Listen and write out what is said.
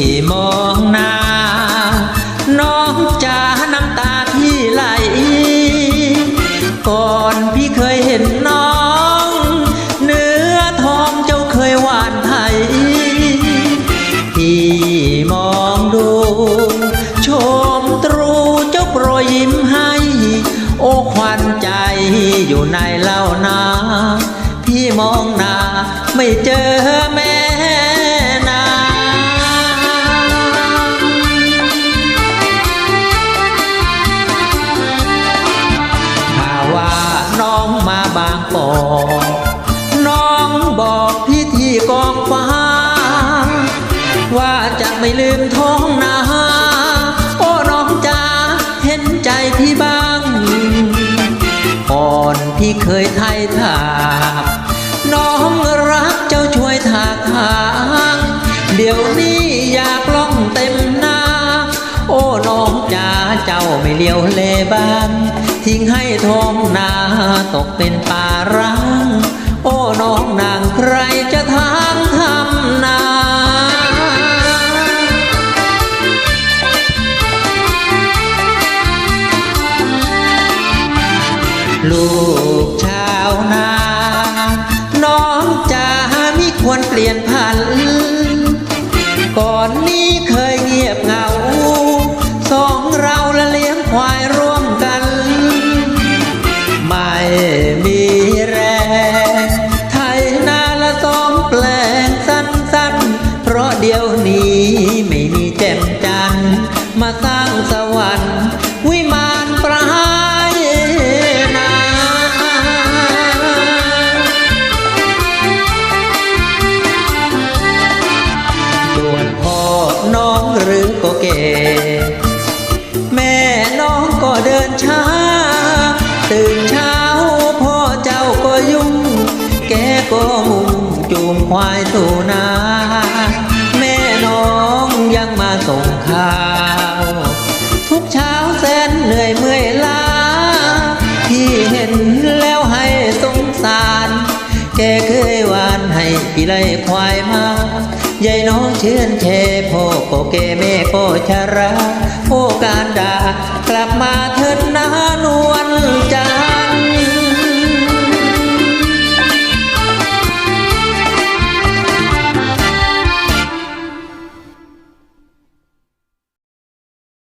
พี่มองหน้า น้องจ๋าน้ำตาพี่ไหล ก่อนพี่เคยเห็นน้อง เนื้อทองเจ้าเคยหวานไทย พี่มองดู ชมตรูเจ้าโปรยยิ้มให้ โอ้ควันใจอยู่ในเล่านา พี่มองหน้าไม่เจอแม่ ปอ น้องบอกพี่ที่กองฟ้า ว่าจะไม่ลืมท้องนา โอ้น้องจ๋าเห็นใจพี่บ้างก่อนพี่เคยไทยถามน้องรักเจ้าช่วยถากทาง เดี๋ยวนี้ จ๋าเจ้าไม่เลี้ยวเลบ้านทิ้งให้ท้องนาตกเป็นป่าร้าง โอ้น้องนางใครจะทางทำนาลูกชาวนา น้องจ๋าไมิควรเปลี่ยนพัน นี้ไม่มีแจ่มจันทร์มาสร้างสวรรค์วิมานปลายนาส่วนพ่อน้องหรือก็เกแม่น้องก็เดินช้า ตื่นเช้าพ่อเจ้าก็ยุ่ง แกก็มุ่งจูงควายสู่นา แกเคยวานให้พี่ไล่ควายมายายน้องเชื่อนเชพ่อก็แกแม่ก็ชราโอการด่ากลับมา